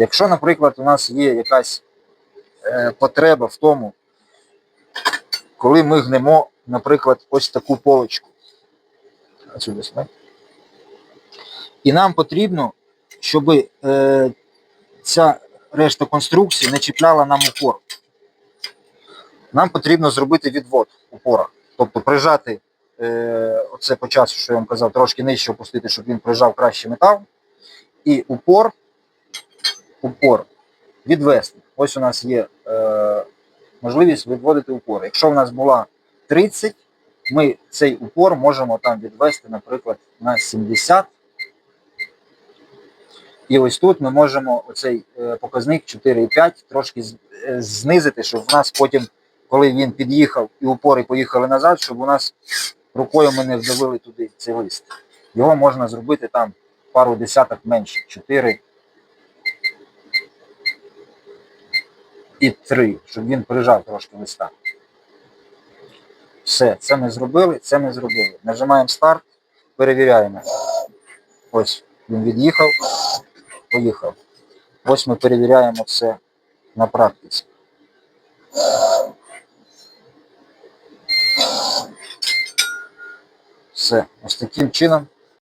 Якщо, наприклад, у нас є якась е, потреба в тому, коли ми гнемо, наприклад, ось таку полочку. І нам потрібно, щоб е, ця решта конструкції не чіпляла нам упор. Нам потрібно зробити відвод упора. Тобто прижати е, оце по часу, що я вам казав, трошки нижче опустити, щоб він прижав краще метал. І упор, упор відвести. Ось у нас є е, можливість відводити упор. Якщо в нас була 30, ми цей упор можемо там відвести, наприклад, на 70. І ось тут ми можемо оцей е, показник 4,5 трошки е, знизити, щоб в нас потім, коли він під'їхав і упори поїхали назад, щоб у нас рукою ми не вдавили туди цей лист. Його можна зробити там пару десяток менше, 4 і 3, щоб він прижав трошки листа. Все, це ми зробили, це ми зробили. Нажимаємо старт, перевіряємо. Ось він від'їхав, поїхав. Ось ми перевіряємо це на практиці. Все, ось таким чином